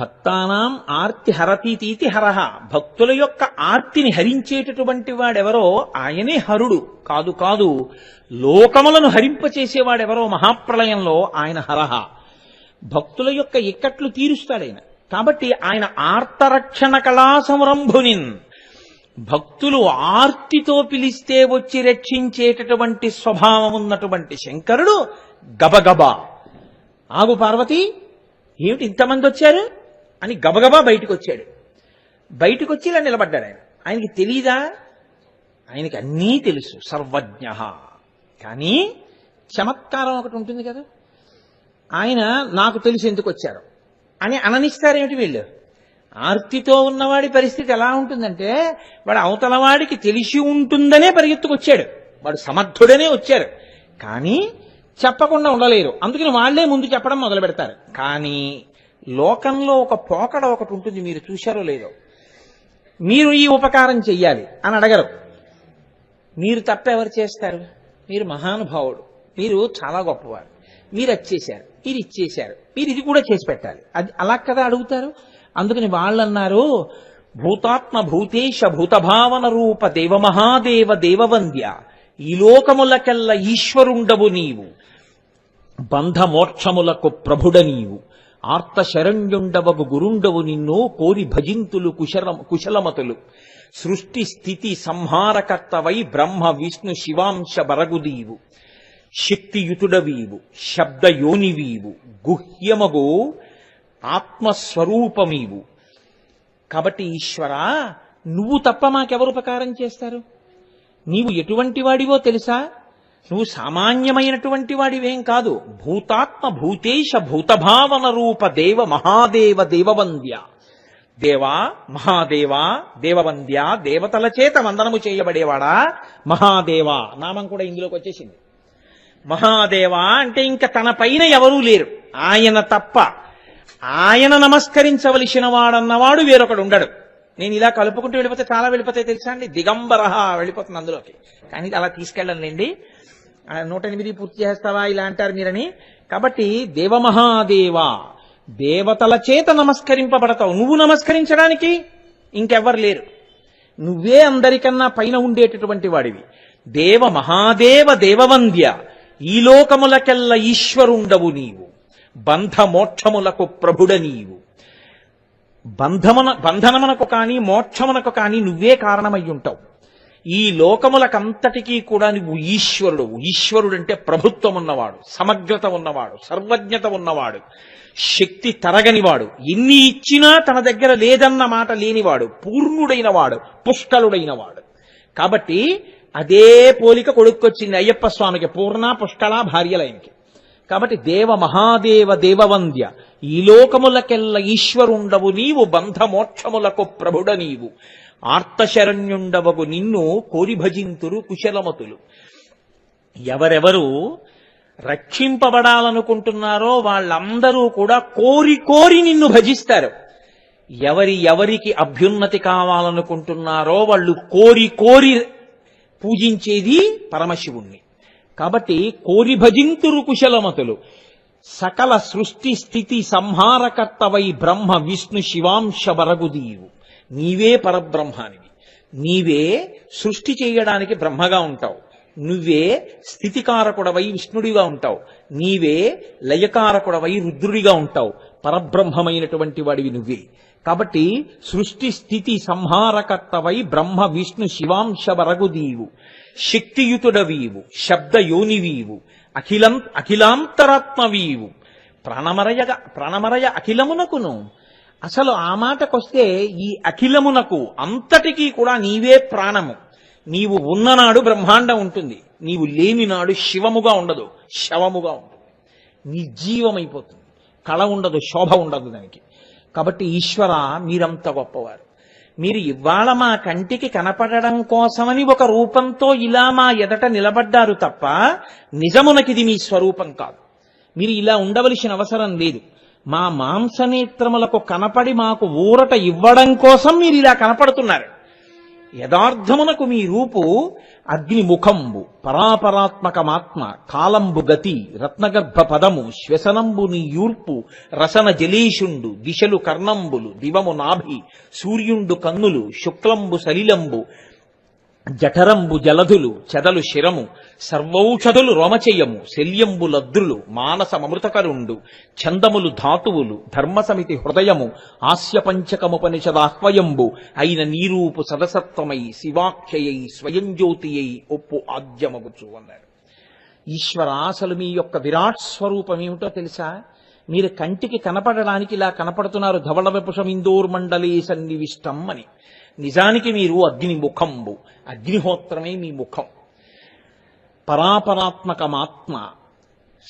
భక్తానాం ఆర్తి హరతీతీతి హరహ భక్తుల యొక్క ఆర్తిని హరించేటటువంటి వాడెవరో ఆయనే హరుడు. కాదు కాదు. లోకములను హరింపచేసేవాడెవరో మహాప్రళయంలో ఆయన హరహ భక్తుల యొక్క ఇక్కట్లు తీరుస్తాడైన. కాబట్టి ఆయన ఆర్తరక్షణ కళా సంరంభునిన్ భక్తులు ఆర్తితో పిలిస్తే వచ్చి రక్షించేటటువంటి స్వభావం ఉన్నటువంటి శంకరుడు గబగబా. ఆగు పార్వతి ఏమిటి ఇంతమంది వచ్చారు? అని గబగబా బయటకు వచ్చాడు బయటకు వచ్చి ఇలా నిలబడ్డాడు ఆయన. ఆయనకి తెలీదా? ఆయనకి అన్నీ తెలుసు సర్వజ్ఞ. కానీ చమత్కారం ఒకటి ఉంటుంది కదా? ఆయన నాకు తెలిసి ఎందుకు వచ్చారు అని అననిస్తారేమిటి వీళ్ళు? ఆర్తితో ఉన్నవాడి పరిస్థితి ఎలా ఉంటుందంటే వాడు అవతలవాడికి తెలిసి ఉంటుందనే పరిగెత్తుకొచ్చాడు. వాడు సమర్థుడనే వచ్చారు కానీ చెప్పకుండా ఉండలేరు. అందుకని వాళ్ళే ముందు చెప్పడం మొదలు పెడతారు కానీ లోకంలో ఒక పోకడ ఒకటి ఉంటుంది మీరు చూశారో లేదో. మీరు ఈ ఉపకారం చెయ్యాలి అని అడగరు. మీరు తప్ప ఎవరు చేస్తారు? మీరు మహానుభావుడు. మీరు చాలా గొప్పవారు. మీరు వచ్చేశారు మీరు ఇచ్చేశారు మీరు ఇది కూడా చేసి పెట్టాలి. అది అలా కదా అడుగుతారు? అందుకని వాళ్ళు అన్నారు భూతాత్మ భూతేశ భూతభావన రూప దేవ మహాదేవ దేవవంద్య. ఈ లోకములకెల్ల ఈశ్వరుండవు నీవు. బంధమోక్షములకు ప్రభుడ నీవు ఆర్తశరణ్యుండవగు గురుండవు నిన్ను కోరి భజింతులు కుశల కుశలమతులు. సృష్టి స్థితి సంహారకర్తవై బ్రహ్మ విష్ణు శివాంశ బరగుదీవు. శక్తియుతుడవీవు శబ్దయోనివీవు. గుహ్యమగు ఆత్మస్వరూపమీవు. కాబట్టి ఈశ్వర నువ్వు తప్ప మాకెవరు ఉపకారం చేస్తారు? నీవు ఎటువంటి వాడివో తెలుసా? నువ్వు సామాన్యమైనటువంటి వాడివేం కాదు. భూతాత్మ భూతేశ భూతభావన రూప దేవ మహాదేవ దేవవంద్య. దేవా మహాదేవా దేవవంద్య దేవతల చేత వందనము చేయబడేవాడా? మహాదేవా. నామం కూడా ఇందులోకి వచ్చేసింది. మహాదేవా అంటే ఇంకా తన పైన ఎవరూ లేరు. ఆయన తప్ప. ఆయన నమస్కరించవలసిన వాడన్నవాడు వేరొకడు ఉండడు. నేను ఇలా కలుపుకుంటూ వెళ్ళిపోతే చాలా వెళ్ళిపోతాయి తెలుసా అండి? దిగంబర వెళ్ళిపోతుంది అందులోకి. కానీ అలా తీసుకెళ్ళండి నూట ఎనిమిది పూర్తి చేస్తావా? ఇలా అంటారు మీరని. కాబట్టి దేవమహాదేవ దేవతల చేత నమస్కరింపబడతావు. నువ్వు నమస్కరించడానికి ఇంకెవ్వరు లేరు. నువ్వే అందరికన్నా పైన ఉండేటటువంటి వాడివి. దేవ మహాదేవ దేవవంద్య ఈ లోకములకెల్ల ఈశ్వరుండవు నీవు. బంధ మోక్షములకు ప్రభుడ నీవు. బంధమున బంధనమునకు కానీ మోక్షమునకు కానీ నువ్వే కారణమై ఉంటావు ఈ లోకములకంతటికీ కూడా నువ్వు ఈశ్వరుడు ఈశ్వరుడు అంటే ప్రభుత్వం ఉన్నవాడు సమగ్రత ఉన్నవాడు సర్వజ్ఞత ఉన్నవాడు శక్తి తరగనివాడు. ఎన్ని ఇచ్చినా తన దగ్గర లేదన్న మాట లేనివాడు పూర్ణుడైన వాడు పుష్కలుడైన వాడు కాబట్టి అదే పోలిక కొడుక్కొచ్చింది అయ్యప్ప స్వామికి పూర్ణ పుష్కళ భార్యలైనకి కాబట్టి దేవ మహాదేవ దేవవంద్య ఈ లోకములకెల్ల ఈశ్వరుండవు నీవు బంధమోక్షములకు ప్రభుడ నీవు. ఆర్తశరణ్యుండవగు నిన్ను కోరి భజింతురు కుశలమతులు. ఎవరెవరు రక్షింపబడాలనుకుంటున్నారో వాళ్ళందరూ కూడా కోరి కోరి నిన్ను భజిస్తారు. ఎవరి ఎవరికి అభ్యున్నతి కావాలనుకుంటున్నారో వాళ్ళు కోరి కోరి పూజించేది పరమశివుణ్ణి. కాబట్టి కోరి భజింతురు కుశలమతులు. సకల సృష్టి స్థితి సంహారకర్తవై బ్రహ్మ విష్ణు శివాంశ వరగుదీవు నీవే. పరబ్రహ్మానివి. నీవే సృష్టి చేయడానికి బ్రహ్మగా ఉంటావు. నువ్వే స్థితికారకుడవై విష్ణుడిగా ఉంటావు. నీవే లయకారకుడవై రుద్రుడిగా ఉంటావు. పరబ్రహ్మమైనటువంటి వాడివి నువ్వే. కాబట్టి సృష్టి స్థితి సంహారకర్తవై బ్రహ్మ విష్ణు శివాంశ వరగుదీవు శక్తియుతుడవీవు శబ్దయోనివీవు అఖిలం అఖిలాంతరాత్మవీవు ప్రాణమరయగా ప్రాణమరయ అఖిలమునకును. అసలు ఆ మాటకొస్తే ఈ అఖిలమునకు అంతటికీ కూడా నీవే ప్రాణము. నీవు ఉన్ననాడు బ్రహ్మాండం ఉంటుంది. నీవు లేనినాడు శివముగా ఉండదు శవముగా ఉంటుంది. నిర్జీవమైపోతుంది కళ ఉండదు శోభ ఉండదు దానికి. కాబట్టి ఈశ్వర మీరంత గొప్పవారు. మీరు ఇవాళ మా కంటికి కనపడడం కోసమని ఒక రూపంతో ఇలా మా ఎదట నిలబడ్డారు తప్ప నిజమునకిది మీ స్వరూపం కాదు. మీరు ఇలా ఉండవలసిన అవసరం లేదు. మా మాంసనేత్రములకు కనపడి మాకు ఊరట ఇవ్వడం కోసం మీరు ఇలా కనపడుతున్నారు. యథార్థమునకు మీ రూపు అగ్నిముఖంబు పరాపరాత్మకమాత్మ కాలంబు గతి రత్నగర్భ పదము శ్వసనంబు నీ యూర్పు రసన జలీషుండు దిశలు కర్ణంబులు దివము నాభి సూర్యుండు కన్నులు శుక్లంబు సలిలంబు జఠరంబు జలధులు చెదలు శిరము సర్వౌషధులు రోమచేయము శల్యంబు లద్రులు మానసమృతకరుండు చందములు ధాతువులు ధర్మసమితి హృదయము హాస్యపంచకముపనిషదాహ్వయంబు అయిన నీరూపు సదసత్వమై శివాఖ్యయై స్వయం జ్యోతియై ఒప్పు ఆద్యమగుచు అన్నారు. ఈశ్వర అసలు మీ యొక్క విరాట్ స్వరూపం ఏమిటో తెలుసా? మీరు కంటికి కనపడడానికి ఇలా కనపడుతున్నారు ధవళ విపుషం ఇందోర్ మండలే సన్నివిష్టం అని. నిజానికి మీరు అగ్ని ముఖంబు అగ్నిహోత్రమే మీ ముఖం. పరాపరాత్మకమాత్మ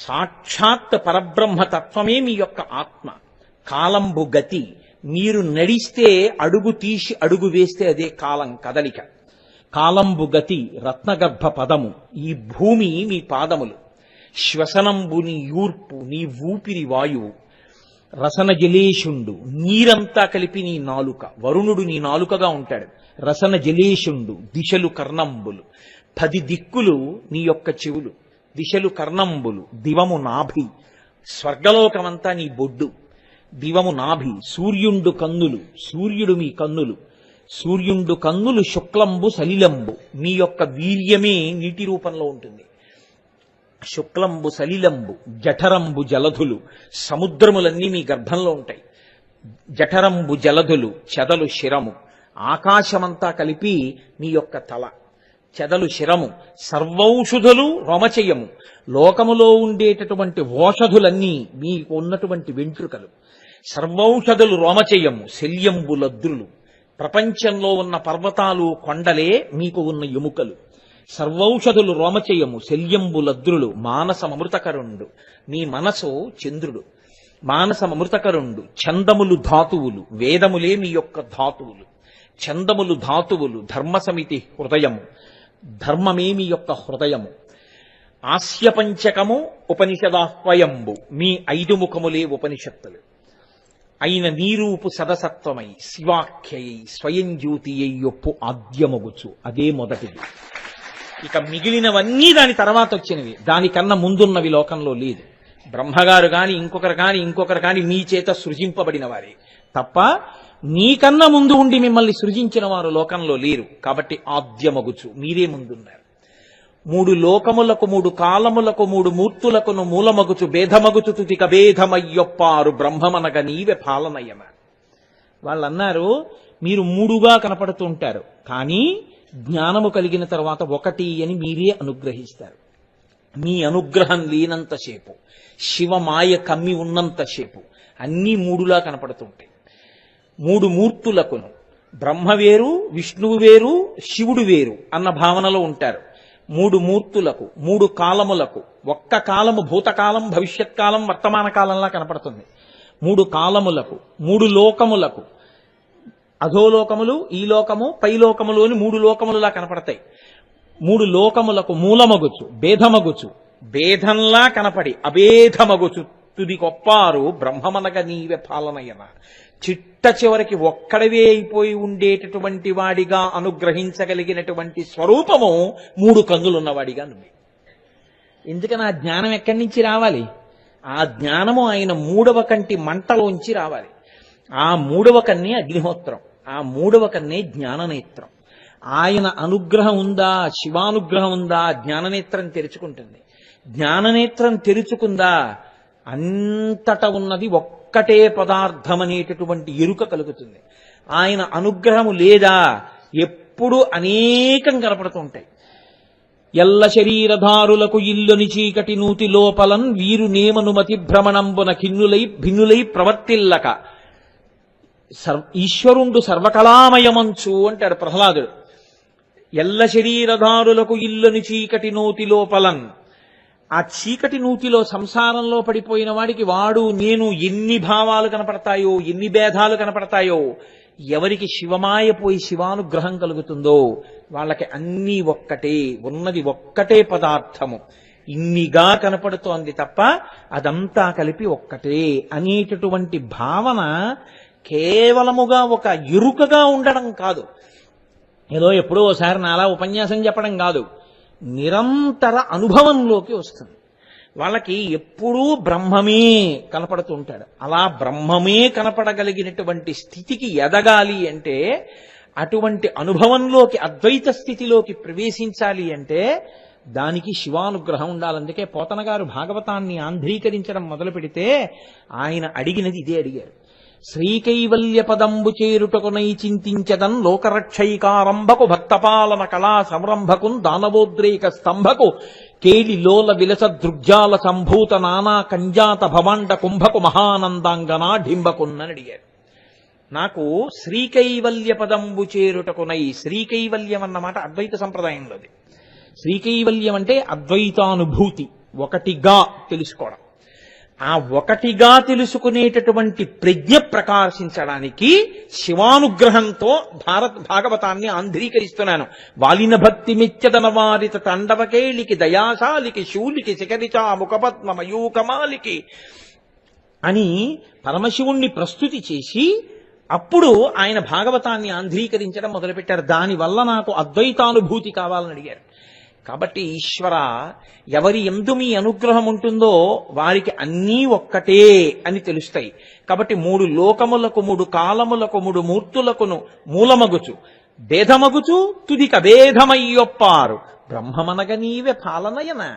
సాక్షాత్ పరబ్రహ్మతత్వమే మీ యొక్క ఆత్మ. కాలంబు గతి మీరు నడిస్తే అడుగు తీసి అడుగు వేస్తే అదే కాలం కదలిక. కాలంబు గతి రత్నగర్భ పదము ఈ భూమి మీ పాదములు. శ్వసనంబు నీ యూర్పు నీ ఊపిరి వాయువు. రసన జలేషుండు నీరంతా కలిపి నీ నాలుక. వరుణుడు నీ నాలుకగా ఉంటాడు. రసన జలేషుండు దిశలు కర్ణంబులు. పది దిక్కులు నీ యొక్క చెవులు. దిశలు కర్ణంబులు దివము నాభి. స్వర్గలోకమంతా నీ బొడ్డు. దివము నాభి సూర్యుండు కన్నులు సూర్యుడు మీ కన్నులు. సూర్యుండు కన్నులు శుక్లంబు సలిలంబు. నీ యొక్క వీర్యమే నీటి రూపంలో ఉంటుంది. శుక్లంబు సలిలంబు జఠరంబు జలధులు సముద్రములన్నీ మీ గర్భంలో ఉంటాయి. జఠరంబు జలధులు చెదలు శిరము ఆకాశమంతా కలిపి మీ యొక్క తల. చెదలు శిరము సర్వౌషధులు రోమచయము లోకములో ఉండేటటువంటి ఓషధులన్నీ మీకు ఉన్నటువంటి వెంట్రుకలు. సర్వౌషధులు రోమచయము శల్యంబు లద్రులు. ప్రపంచంలో ఉన్న పర్వతాలు కొండలే మీకు ఉన్న ఎముకలు. సర్వౌషధులు రోమచయము శల్యంబులద్రులు మానసమమృతకరుండు. మానసమృతకరుండు మీ మనసు చంద్రుడు. మానసమృతకరుండు చందములు ధాతువులు. వేదములే మీ యొక్క ధాతువులు. చందములు ధాతువులు ధర్మసమితి హృదయము. ధర్మమే మీ యొక్క హృదయము. ఆస్యపంచకము ఉపనిషదాహ్వయంబు. మీ ఐదు ముఖములే ఉపనిషత్తులు. అయిన నీరూపు సదసత్వమై శివాఖ్యయై స్వయం జ్యోతియై యొప్పు ఆద్యమగుచు. అదే మొదటిది. ఇక మిగిలినవన్నీ దాని తర్వాత వచ్చినవి. దానికన్నా ముందున్నవి లోకంలో లేదు. బ్రహ్మగారు కాని ఇంకొకరు కాని ఇంకొకరు కాని మీ చేత సృజింపబడిన వారే. తప్ప నీకన్నా ముందు ఉండి మిమ్మల్ని సృజించిన వారు లోకంలో లేరు. కాబట్టి ఆద్యమగుచు. మీరే ముందున్నారు. మూడు లోకములకు మూడు కాలములకు మూడు మూర్తులకును మూలమగుచు. భేదమగుచు తుతిక భేదమయ్యొప్పారు. బ్రహ్మమనగ నీవే పాలనయ్యమ. వాళ్ళన్నారు మీరు మూడుగా కనపడుతుంటారు కానీ జ్ఞానము కలిగిన తర్వాత ఒకటి అని మీరే అనుగ్రహిస్తారు. మీ అనుగ్రహం లేనంతసేపు శివమాయ కమ్మి ఉన్నంతసేపు అన్నీ మూడులా కనపడుతుంటాయి. మూడు మూర్తులకును బ్రహ్మ వేరు విష్ణువు వేరు శివుడు వేరు అన్న భావనలో ఉంటారు. మూడు మూర్తులకు మూడు కాలములకు ఒక్క కాలము భూతకాలం భవిష్యత్ కాలం వర్తమాన కాలంలా కనపడుతుంది. మూడు కాలములకు మూడు లోకములకు అధోలోకములు ఈ లోకము పైలోకములు అని మూడు లోకములులా కనపడతాయి. మూడు లోకములకు మూలమగుచు భేదమగుచు. భేదంలా కనపడి అభేదమగుచు తుది గొప్పారు బ్రహ్మమనగ నీవే పాలనయన. చిట్ట చివరికి ఒక్కడవే అయిపోయి ఉండేటటువంటి వాడిగా అనుగ్రహించగలిగినటువంటి స్వరూపము మూడు కన్నులున్నవాడిగా నువ్వు. ఎందుకని ఆ జ్ఞానం ఎక్కడి నుంచి రావాలి? ఆ జ్ఞానము ఆయన మూడవ కంటి మంటలోంచి రావాలి. ఆ మూడవ కన్నే అగ్నిహోత్రం ఆ మూడవ కన్నే జ్ఞాననేత్రం. ఆయన అనుగ్రహం ఉందా శివానుగ్రహం ఉందా జ్ఞాననేత్రం తెరుచుకుంటుంది. జ్ఞాననేత్రం తెరుచుకుందా అంతట ఉన్నది ఒక్కటే పదార్థం అనేటటువంటి ఎరుక కలుగుతుంది. ఆయన అనుగ్రహము లేదా ఎప్పుడు అనేకం కనపడుతుంటాయి ఎల్ల శరీరధారులకు ఇల్లుని చీకటి నూతి లోపలం వీరు నేమనుమతి భ్రమణంబున కిన్నులై భిన్నులై ప్రవర్తిల్లక. సర్వ ఈశ్వరుండు సర్వకళామయమంచు అంటాడు ప్రహ్లాదుడు. ఎల్ల శరీరధారులకు ఇల్లుని చీకటి నూతి లోపలన్. ఆ చీకటి నూతిలో సంసారంలో పడిపోయిన వాడికి వాడు నేను ఎన్ని భావాలు కనపడతాయో ఎన్ని భేదాలు కనపడతాయో ఎవరికి శివమాయపోయి శివానుగ్రహం కలుగుతుందో వాళ్ళకి అన్నీ ఒక్కటే ఉన్నది ఒక్కటే పదార్థము. ఇన్నిగా కనపడుతోంది తప్ప అదంతా కలిపి ఒక్కటే అనేటటువంటి భావన కేవలముగా ఒక ఇరుకగా ఉండడం కాదు. ఏదో ఎప్పుడో ఒకసారి నాలా ఉపన్యాసం చెప్పడం కాదు. నిరంతర అనుభవంలోకి వస్తుంది. వాళ్ళకి ఎప్పుడూ బ్రహ్మమే కనపడుతూ ఉంటాడు అలా బ్రహ్మమే కనపడగలిగినటువంటి స్థితికి ఎదగాలి అంటే అటువంటి అనుభవంలోకి అద్వైత స్థితిలోకి ప్రవేశించాలి అంటే దానికి శివానుగ్రహం ఉండాలి. అందుకే పోతన గారు భాగవతాన్ని ఆంధ్రీకరించడం మొదలు పెడితే ఆయన అడిగినది ఇదే అడిగారు. శ్రీకైవల్య పదంబు చేరుటకునై చింతించదన్ లోకరక్షైకారంభకు భక్తపాలన కళా సంరంభకున్ దానవోద్రేక స్తంభకు కేలి లోల విలస దృగ్జాల సంభూత నానా కంజాత భవాండ కుంభకు మహానందాంగనా ఢింబకున్నని అడిగారు. నాకు శ్రీకైవల్య పదంబు చేరుటకునై శ్రీకైవల్యం అన్నమాట అద్వైత సంప్రదాయంలోది. శ్రీకైవల్యం అంటే అద్వైతానుభూతి ఒకటిగా తెలుసుకోవడం. ఆ ఒకటిగా తెలుసుకునేటటువంటి ప్రజ్ఞ ప్రకాశించడానికి శివానుగ్రహంతో భారత్ భాగవతాన్ని ఆంధ్రీకరిస్తున్నాను. వాలిన భక్తి మిచ్చదన వారిత తండవకేళికి దయాశాలికి శూలికి శిఖరిచా ముఖపద్మ మయూకమాలికి అని పరమశివుణ్ణి ప్రస్తుతి చేసి అప్పుడు ఆయన భాగవతాన్ని ఆంధ్రీకరించడం మొదలుపెట్టారు. దానివల్ల నాకు అద్వైతానుభూతి కావాలని అడిగారు. కాబట్టి ఈశ్వర ఎవరి ఎందు మీ అనుగ్రహం ఉంటుందో వారికి అన్నీ ఒక్కటే అని తెలుస్తాయి. కాబట్టి మూడు లోకములకు మూడు కాలములకు మూడు మూర్తులకును మూలమగుచు. భేదమగుచు తుదిక భేదమయ్యొప్పారు బ్రహ్మమనగ నీవే పాలనయన.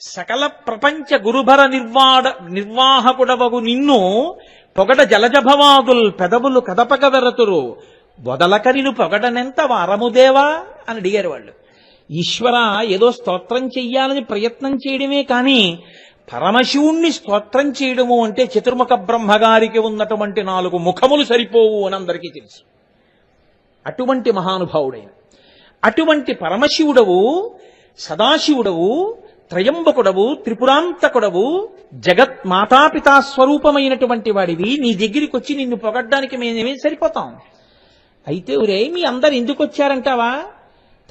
సకల ప్రపంచ గురుభర నిర్వాడ నిర్వాహకుడవగు నిన్ను పొగడ జలజభవాదుల్ పెదవులు కదపగ వెరతురు. వదలకరిను పొగడనెంత వారముదేవా అని అడిగారు వాళ్ళు. ఈశ్వర ఏదో స్తోత్రం చెయ్యాలని ప్రయత్నం చేయడమే కానీ పరమశివుణ్ణి స్తోత్రం చేయడము అంటే చతుర్ముఖ బ్రహ్మగారికి ఉన్నటువంటి నాలుగు ముఖములు సరిపోవు అని అందరికీ తెలుసు. అటువంటి మహానుభావుడైన అటువంటి పరమశివుడవు సదాశివుడవు త్రయంబకుడవు త్రిపురాంతకుడవు జగత్ మాతాపితా స్వరూపమైనటువంటి వాడివి. నీ దగ్గరికి వచ్చి నిన్ను పొగడ్డానికి మేమేమీ సరిపోతాం? అయితే ఒరే మీ అందరు ఎందుకు వచ్చారంటావా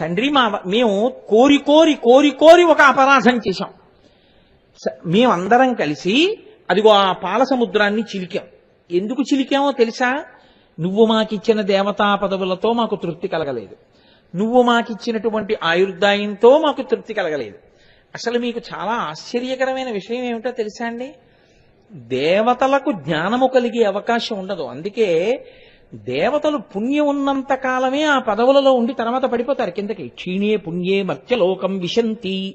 తండ్రి మా మేము కోరి కోరి కోరి కోరి ఒక అపరాధం చేశాం. మేమందరం కలిసి అదిగో ఆ పాల సముద్రాన్ని చిలికాం. ఎందుకు చిలికామో తెలుసా? నువ్వు మాకిచ్చిన దేవతా పదవులతో మాకు తృప్తి కలగలేదు. నువ్వు మాకిచ్చినటువంటి ఆయుర్దాయంతో మాకు తృప్తి కలగలేదు. అసలు మీకు చాలా ఆశ్చర్యకరమైన విషయం ఏమిటో తెలుసా అండి? దేవతలకు జ్ఞానము కలిగే అవకాశం ఉండదు. అందుకే దేవతలు పుణ్యం ఉన్నంత కాలమే ఆ పదవులలో ఉండి తర్వాత పడిపోతారు కిందకి. క్షీణే పుణ్యే మర్త్యలోకం విశంతి.